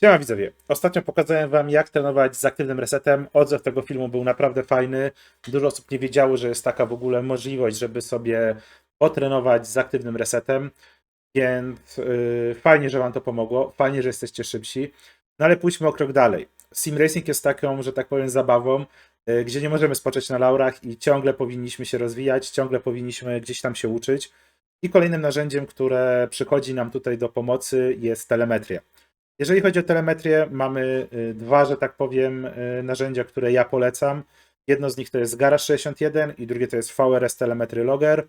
Siema widzowie, ostatnio pokazałem wam jak trenować z aktywnym resetem. Odzew tego filmu był naprawdę fajny. Dużo osób nie wiedziało, że jest taka w ogóle możliwość, żeby sobie potrenować z aktywnym resetem. Więc yy, fajnie, że wam to pomogło. Fajnie, że jesteście szybsi. No ale pójdźmy o krok dalej. Sim Racing jest taką, że tak powiem, zabawą, yy, gdzie nie możemy spocząć na laurach i ciągle powinniśmy się rozwijać, ciągle powinniśmy gdzieś tam się uczyć. I kolejnym narzędziem, które przychodzi nam tutaj do pomocy jest telemetria. Jeżeli chodzi o telemetrię, mamy y, dwa, że tak powiem, y, narzędzia, które ja polecam. Jedno z nich to jest Garage 61 i drugie to jest VRS Telemetry Logger.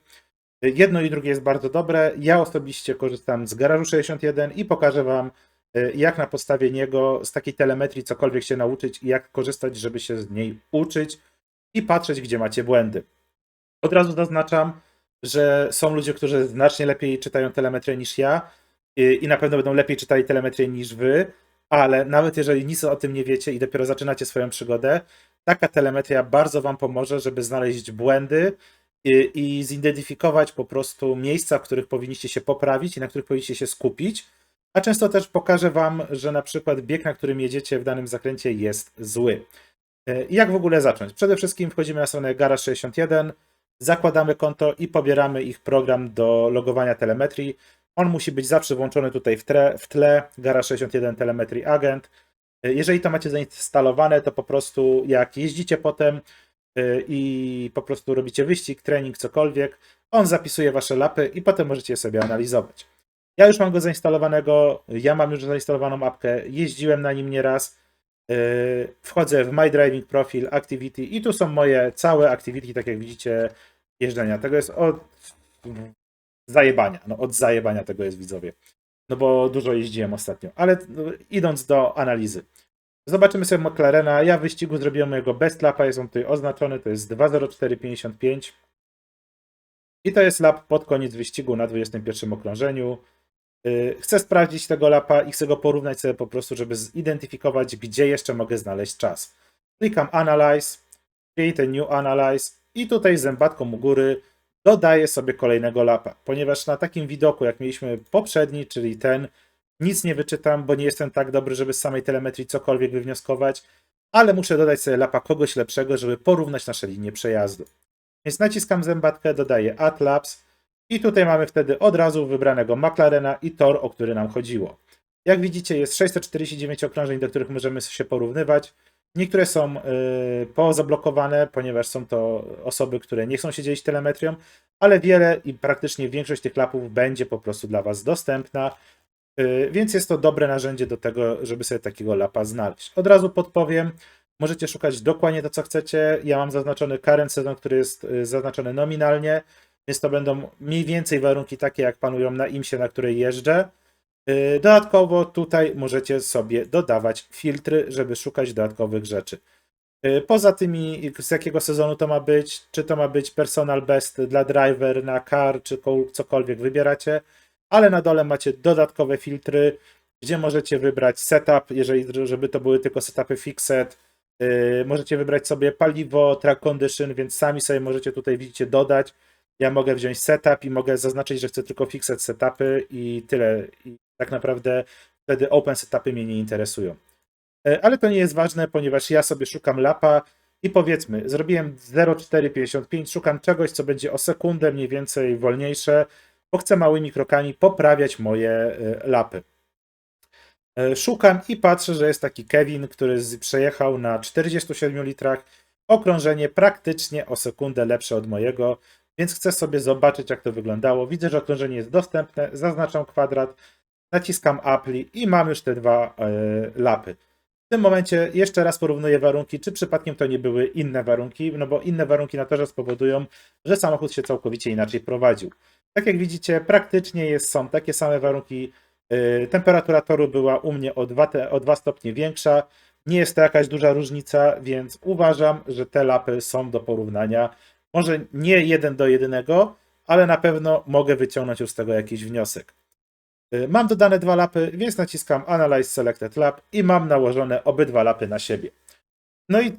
Y, Jedno i drugie jest bardzo dobre. Ja osobiście korzystam z Garażu 61 i pokażę Wam, jak na podstawie niego z takiej telemetrii cokolwiek się nauczyć i jak korzystać, żeby się z niej uczyć i patrzeć, gdzie macie błędy. Od razu zaznaczam, że są ludzie, którzy znacznie lepiej czytają telemetrię niż ja i i na pewno będą lepiej czytali telemetrię niż wy, ale nawet jeżeli nic o tym nie wiecie i dopiero zaczynacie swoją przygodę, taka telemetria bardzo wam pomoże, żeby znaleźć błędy i, i zidentyfikować po prostu miejsca, w których powinniście się poprawić i na których powinniście się skupić. A często też pokażę wam, że na przykład bieg, na którym jedziecie w danym zakręcie jest zły. E, I jak w ogóle zacząć? Przede wszystkim wchodzimy na stronę Gara61, zakładamy konto i pobieramy ich program do logowania telemetrii. On musi być zawsze włączony tutaj w tle, w tle Gara 61 Telemetry Agent. Jeżeli to macie zainstalowane, to po prostu jak jeździcie potem y, i po prostu robicie wyścig, trening, cokolwiek, on zapisuje wasze lapy i potem możecie je sobie analizować. Ja już mam go zainstalowanego, ja mam już zainstalowaną apkę, jeździłem na nim nieraz. Y, Wchodzę w My Driving Profile, Activity i tu są moje całe activity, tak jak widzicie, jeżdżenia. Tego jest od zajebania. No od zajebania tego jest widzowie. No bo dużo jeździłem ostatnio. Ale no, idąc do analizy. Zobaczymy sobie McLarena. Ja w wyścigu zrobiłem mojego best lapa, jest on tutaj oznaczony, to jest 2.04.55. I to jest lap pod koniec wyścigu na 21 okrążeniu. Yy, Chcę sprawdzić tego lapa i chcę go porównać sobie po prostu, żeby zidentyfikować, gdzie jeszcze mogę znaleźć czas. Klikam Analyze, Create a New Analyze i tutaj zębatką u góry dodaję sobie kolejnego lapa, ponieważ na takim widoku, jak mieliśmy poprzedni, czyli ten, nic nie wyczytam, bo nie jestem tak dobry, żeby z samej telemetrii cokolwiek wywnioskować, ale muszę dodać sobie lapa kogoś lepszego, żeby porównać nasze linie przejazdu. Więc naciskam zębatkę, dodaję Add Labs i tutaj mamy wtedy od razu wybranego McLarena i tor, o który nam chodziło. Jak widzicie, jest 649 okrążeń, do których możemy się porównywać. Niektóre są y, pozablokowane, ponieważ są to osoby, które nie chcą się dzielić telemetrią, ale wiele i praktycznie większość tych lapów będzie po prostu dla Was dostępna, y, więc jest to dobre narzędzie do tego, żeby sobie takiego lapa znaleźć. Od razu podpowiem, możecie szukać dokładnie to, co chcecie. Ja mam zaznaczony current sezon, który jest y, zaznaczony nominalnie, więc to będą mniej więcej warunki takie, jak panują na IMSie, na której jeżdżę. Yy, Dodatkowo tutaj możecie sobie dodawać filtry, żeby szukać dodatkowych rzeczy. Yy, Poza tymi, z jakiego sezonu to ma być, czy to ma być personal best dla driver, na car, czy ko- cokolwiek wybieracie, ale na dole macie dodatkowe filtry, gdzie możecie wybrać setup, jeżeli żeby to były tylko setupy fixed. Yy, Możecie wybrać sobie paliwo, track condition, więc sami sobie możecie tutaj widzicie dodać. Ja mogę wziąć setup i mogę zaznaczyć, że chcę tylko fixed setupy i tyle. I tak naprawdę wtedy open setupy mnie nie interesują. E, Ale to nie jest ważne, ponieważ ja sobie szukam lapa i powiedzmy, zrobiłem 0,455, szukam czegoś, co będzie o sekundę mniej więcej wolniejsze, bo chcę małymi krokami poprawiać moje e, lapy. E, Szukam i patrzę, że jest taki Kevin, który przejechał na 47 litrach okrążenie praktycznie o sekundę lepsze od mojego, więc chcę sobie zobaczyć, jak to wyglądało. Widzę, że okrążenie jest dostępne, zaznaczam kwadrat, naciskam Apply i mam już te dwa e, lapy. W tym momencie jeszcze raz porównuję warunki, czy przypadkiem to nie były inne warunki, no bo inne warunki na torze spowodują, że samochód się całkowicie inaczej prowadził. Tak jak widzicie, praktycznie jest, są takie same warunki. e, Temperatura toru była u mnie o 2, te, o 2 stopnie większa. Nie jest to jakaś duża różnica, więc uważam, że te lapy są do porównania. Może nie jeden do jednego, ale na pewno mogę wyciągnąć już z tego jakiś wniosek. Y, Mam dodane dwa lapy, więc naciskam Analyze Selected Lap i mam nałożone obydwa lapy na siebie. No i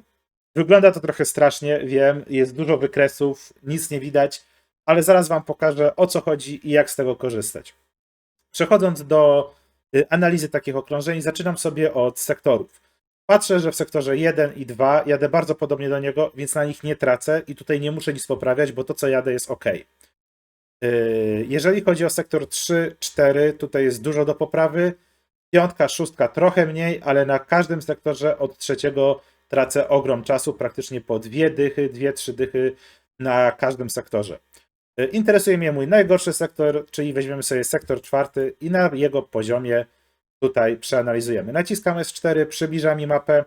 wygląda to trochę strasznie, wiem, jest dużo wykresów, nic nie widać, ale zaraz Wam pokażę o co chodzi i jak z tego korzystać. Przechodząc do y, analizy takich okrążeń. Zaczynam sobie od sektorów. Patrzę, że w sektorze 1 i 2 jadę bardzo podobnie do niego, więc na nich nie tracę i tutaj nie muszę nic poprawiać, bo to co jadę jest ok. Yy, Jeżeli chodzi o sektor 3, 4, tutaj jest dużo do poprawy. Piątka, szóstka trochę mniej, ale na każdym sektorze od trzeciego tracę ogrom czasu, praktycznie po dwie dychy, dwie, trzy dychy na każdym sektorze. Yy, Interesuje mnie mój najgorszy sektor, czyli weźmiemy sobie sektor czwarty i na jego poziomie tutaj przeanalizujemy. Naciskam S4, przybliża mi mapę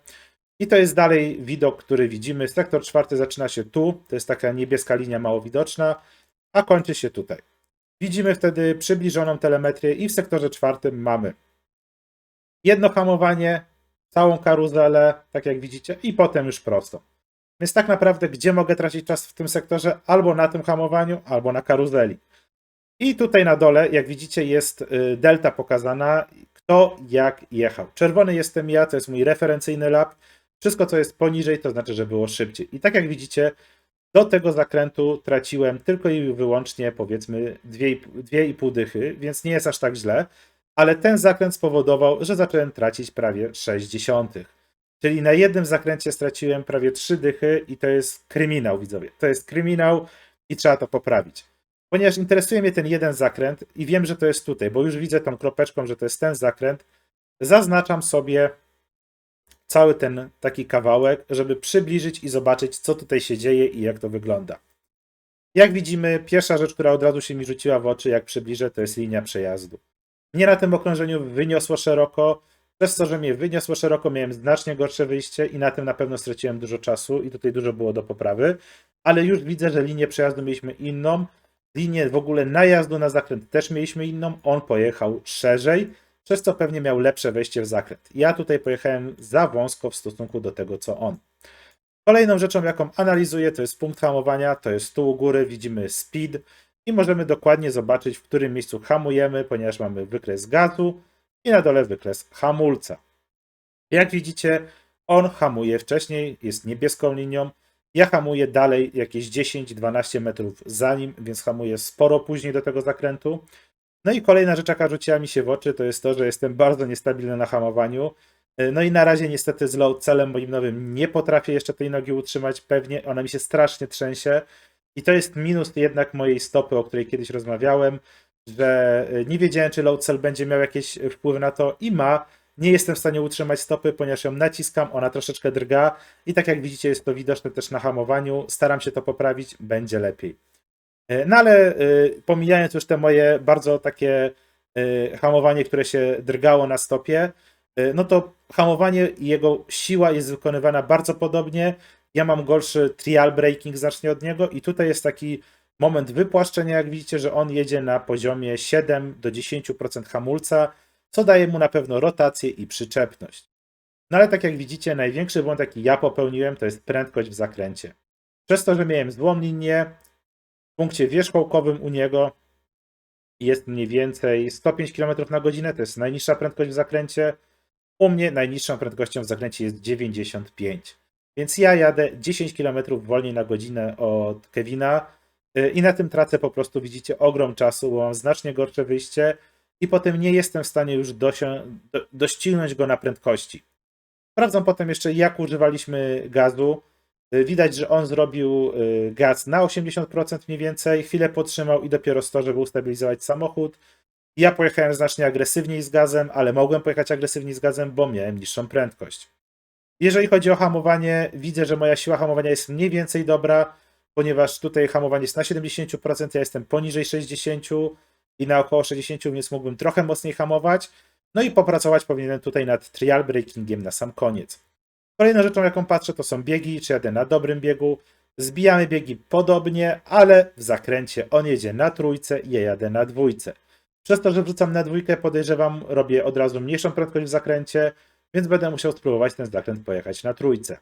i to jest dalej widok, który widzimy. Sektor czwarty zaczyna się tu, to jest taka niebieska linia mało widoczna, a kończy się tutaj. Widzimy wtedy przybliżoną telemetrię i w sektorze czwartym mamy jedno hamowanie, całą karuzelę, tak jak widzicie, i potem już prosto. Więc tak naprawdę, gdzie mogę tracić czas w tym sektorze? Albo na tym hamowaniu, albo na karuzeli. I tutaj na dole, jak widzicie, jest y, delta pokazana, kto jak jechał. Czerwony jestem ja, to jest mój referencyjny lap. Wszystko, co jest poniżej, to znaczy, że było szybciej. I tak jak widzicie, do tego zakrętu traciłem tylko i wyłącznie, powiedzmy, 2,5 dychy, więc nie jest aż tak źle. Ale ten zakręt spowodował, że zacząłem tracić prawie 60. Czyli na jednym zakręcie straciłem prawie 3 dychy i to jest kryminał, widzowie. To jest kryminał i trzeba to poprawić. Ponieważ interesuje mnie ten jeden zakręt i wiem, że to jest tutaj, bo już widzę tą kropeczką, że to jest ten zakręt, zaznaczam sobie cały ten taki kawałek, żeby przybliżyć i zobaczyć, co tutaj się dzieje i jak to wygląda. Jak widzimy, pierwsza rzecz, która od razu się mi rzuciła w oczy, jak przybliżę, to jest linia przejazdu. Mnie na tym okrążeniu wyniosło szeroko, przez to, że mnie wyniosło szeroko, miałem znacznie gorsze wyjście i na tym na pewno straciłem dużo czasu i tutaj dużo było do poprawy, ale już widzę, że linię przejazdu mieliśmy inną, linię w ogóle najazdu na zakręt też mieliśmy inną, on pojechał szerzej, przez co pewnie miał lepsze wejście w zakręt. Ja tutaj pojechałem za wąsko w stosunku do tego, co on. Kolejną rzeczą, jaką analizuję, to jest punkt hamowania, to jest tu u góry, widzimy speed i możemy dokładnie zobaczyć, w którym miejscu hamujemy, ponieważ mamy wykres gazu i na dole wykres hamulca. Jak widzicie, on hamuje wcześniej, jest niebieską linią, ja hamuję dalej jakieś 10-12 metrów za nim, więc hamuję sporo później do tego zakrętu. No i kolejna rzecz, jaka rzuciła mi się w oczy, to jest to, że jestem bardzo niestabilny na hamowaniu. No i na razie niestety z low celem moim nowym nie potrafię jeszcze tej nogi utrzymać pewnie, ona mi się strasznie trzęsie. I to jest minus jednak mojej stopy, o której kiedyś rozmawiałem, że nie wiedziałem, czy low cell będzie miał jakieś wpływ na to i ma. Nie jestem w stanie utrzymać stopy, ponieważ ją naciskam, ona troszeczkę drga i tak jak widzicie jest to widoczne też na hamowaniu. Staram się to poprawić, będzie lepiej. No ale y, pomijając już te moje bardzo takie y, hamowanie, które się drgało na stopie, no to hamowanie i jego siła jest wykonywana bardzo podobnie. Ja mam gorszy trial braking znacznie od niego i tutaj jest taki moment wypłaszczenia, jak widzicie, że on jedzie na poziomie 7 do 10% hamulca, co daje mu na pewno rotację i przyczepność. No ale tak jak widzicie, największy błąd, jaki ja popełniłem, to jest prędkość w zakręcie. Przez to, że miałem złą linię, w punkcie wierzchołkowym u niego jest mniej więcej 105 km na godzinę, to jest najniższa prędkość w zakręcie. U mnie najniższą prędkością w zakręcie jest 95. Więc ja jadę 10 km wolniej na godzinę od Kevina i na tym tracę po prostu, widzicie, ogrom czasu, bo mam znacznie gorsze wyjście i potem nie jestem w stanie już dosią- do, doścignąć go na prędkości. Sprawdzam potem jeszcze, jak używaliśmy gazu. Widać, że on zrobił gaz na 80% mniej więcej, chwilę potrzymał i dopiero z to, żeby ustabilizować samochód. Ja pojechałem znacznie agresywniej z gazem, ale mogłem pojechać agresywniej z gazem, bo miałem niższą prędkość. Jeżeli chodzi o hamowanie, widzę, że moja siła hamowania jest mniej więcej dobra, ponieważ tutaj hamowanie jest na 70%, ja jestem poniżej 60% i na około 60%, więc mógłbym trochę mocniej hamować. No i popracować powinienem tutaj nad trial breakingiem na sam koniec. Kolejną rzeczą, jaką patrzę, to są biegi, czy jadę na dobrym biegu. Zbijamy biegi podobnie, ale w zakręcie on jedzie na trójce, ja jadę na dwójce. Przez to, że wrzucam na dwójkę, podejrzewam, robię od razu mniejszą prędkość w zakręcie, więc będę musiał spróbować ten zakręt pojechać na trójce.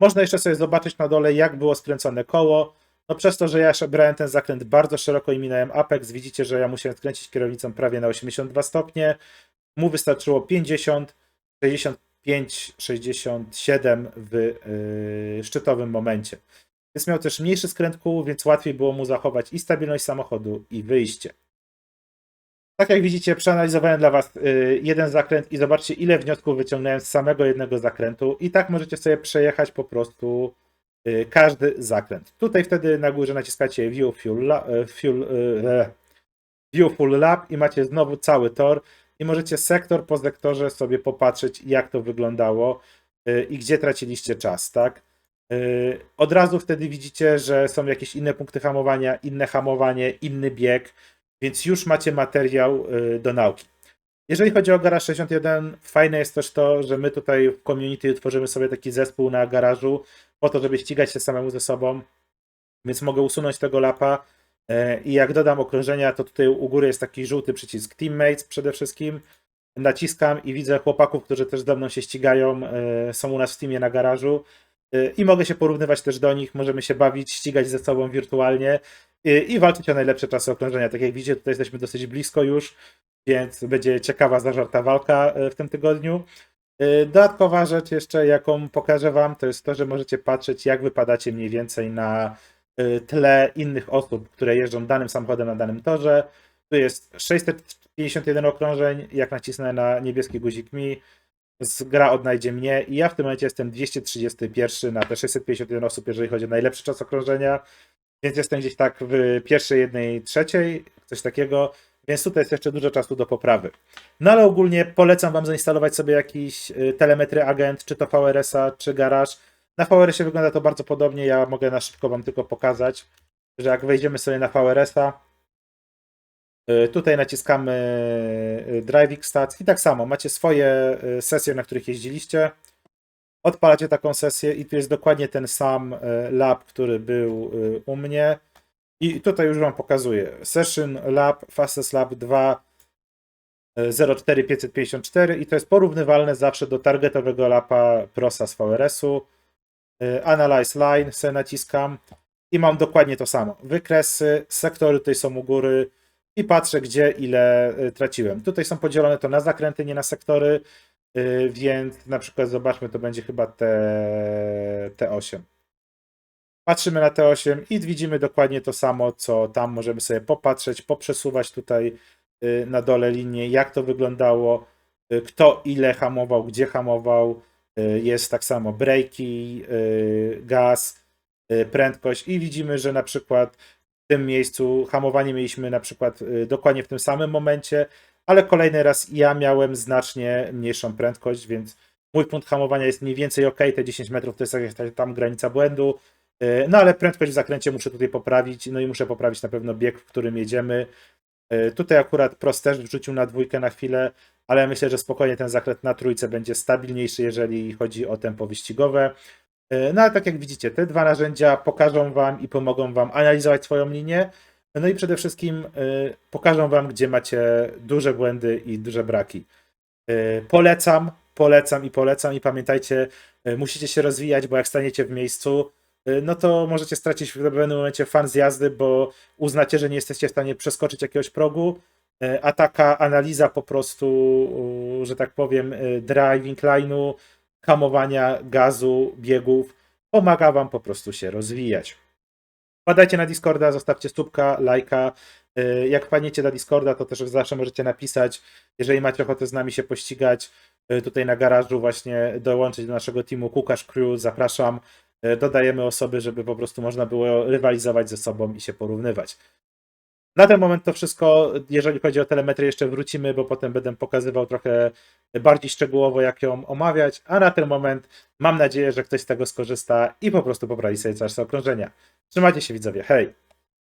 Można jeszcze sobie zobaczyć na dole, jak było skręcone koło. No przez to, że ja brałem ten zakręt bardzo szeroko i minąłem apex, widzicie, że ja musiałem skręcić kierownicą prawie na 82 stopnie. Mu wystarczyło 50, 65, 67 w yy, szczytowym momencie. Więc miał też mniejszy skręt kół, więc łatwiej było mu zachować i stabilność samochodu, i wyjście. Tak jak widzicie, przeanalizowałem dla Was y, jeden zakręt i zobaczcie, ile wniosków wyciągnąłem z samego jednego zakrętu. I tak możecie sobie przejechać po prostu każdy zakręt. Tutaj wtedy na górze naciskacie View la- e, fuel, e, View Full Lap i macie znowu cały tor i możecie sektor po sektorze sobie popatrzeć, jak to wyglądało y, i gdzie traciliście czas, tak? Y, Od razu wtedy widzicie, że są jakieś inne punkty hamowania, inne hamowanie, inny bieg, więc już macie materiał y, do nauki. Jeżeli chodzi o Garage 61, fajne jest też to, że my tutaj w community tworzymy sobie taki zespół na garażu po to, żeby ścigać się samemu ze sobą, więc mogę usunąć tego lapa e, i jak dodam okrążenia, to tutaj u góry jest taki żółty przycisk Teammates przede wszystkim. Naciskam i widzę chłopaków, którzy też ze mną się ścigają, e, są u nas w teamie na garażu e, i mogę się porównywać też do nich, możemy się bawić, ścigać ze sobą wirtualnie i walczyć o najlepsze czasy okrążenia. Tak jak widzicie, tutaj jesteśmy dosyć blisko już, więc będzie ciekawa, zażarta walka e, w tym tygodniu. E, Dodatkowa rzecz jeszcze, jaką pokażę Wam, to jest to, że możecie patrzeć, jak wypadacie mniej więcej na e, tle innych osób, które jeżdżą danym samochodem na danym torze. Tu jest 651 okrążeń, jak nacisnę na niebieski guzik mi, gra odnajdzie mnie i ja w tym momencie jestem 231 na te 651 osób, jeżeli chodzi o najlepszy czas okrążenia, więc jestem gdzieś tak w pierwszej, jednej, trzeciej, coś takiego, więc tutaj jest jeszcze dużo czasu do poprawy. No ale ogólnie polecam Wam zainstalować sobie jakiś y, telemetry agent, czy to VRS-a, czy garaż. Na VRS-ie wygląda to bardzo podobnie, ja mogę na szybko Wam tylko pokazać, że jak wejdziemy sobie na VRS-a, y, tutaj naciskamy y, Driving Stats i tak samo, macie swoje sesje, na których jeździliście, odpalacie taką sesję i tu jest dokładnie ten sam lab, który był u mnie i tutaj już Wam pokazuję. Session Lab, Fastest Lab 2 04554 i to jest porównywalne zawsze do targetowego lapa Prosa z VRS-u. Y, Analyze Line, sobie naciskam i mam dokładnie to samo. Wykresy, sektory tutaj są u góry i patrzę gdzie ile y, traciłem. Tutaj są podzielone to na zakręty, nie na sektory, więc na przykład zobaczmy, to będzie chyba te, T8. Patrzymy na T8 i widzimy dokładnie to samo, co tam możemy sobie popatrzeć, poprzesuwać tutaj y, na dole linię, jak to wyglądało, y, kto ile hamował, gdzie hamował, y, jest tak samo breki, y, gaz, prędkość i widzimy, że na przykład w tym miejscu hamowanie mieliśmy na przykład dokładnie w tym samym momencie, ale kolejny raz ja miałem znacznie mniejszą prędkość, więc mój punkt hamowania jest mniej więcej ok, te 10 metrów to jest jakaś tam granica błędu, no ale prędkość w zakręcie muszę tutaj poprawić, no i muszę poprawić na pewno bieg, w którym jedziemy. Y, Tutaj akurat Prost też wrzucił na dwójkę na chwilę, ale myślę, że spokojnie ten zakręt na trójce będzie stabilniejszy, jeżeli chodzi o tempo wyścigowe. Y, No ale tak jak widzicie, te dwa narzędzia pokażą Wam i pomogą Wam analizować swoją linię, no i przede wszystkim pokażą Wam, gdzie macie duże błędy i duże braki. Polecam, polecam i polecam i pamiętajcie, musicie się rozwijać, bo jak staniecie w miejscu, no to możecie stracić w pewnym momencie fan z jazdy, bo uznacie, że nie jesteście w stanie przeskoczyć jakiegoś progu, y, a taka analiza po prostu, że tak powiem, y, driving line'u, hamowania, gazu, biegów, pomaga Wam po prostu się rozwijać. Wpadajcie na Discorda, zostawcie stópka, lajka. Jak wpadniecie na Discorda, to też zawsze możecie napisać, jeżeli macie ochotę z nami się pościgać, tutaj na garażu właśnie dołączyć do naszego teamu Kukasz Crew, zapraszam. Y, Dodajemy osoby, żeby po prostu można było rywalizować ze sobą i się porównywać. Na ten moment to wszystko. Jeżeli chodzi o telemetrię, jeszcze wrócimy, bo potem będę pokazywał trochę bardziej szczegółowo, jak ją omawiać. A na ten moment mam nadzieję, że ktoś z tego skorzysta i po prostu poprawi sobie czas okrążenia. Trzymajcie się, widzowie. Hej!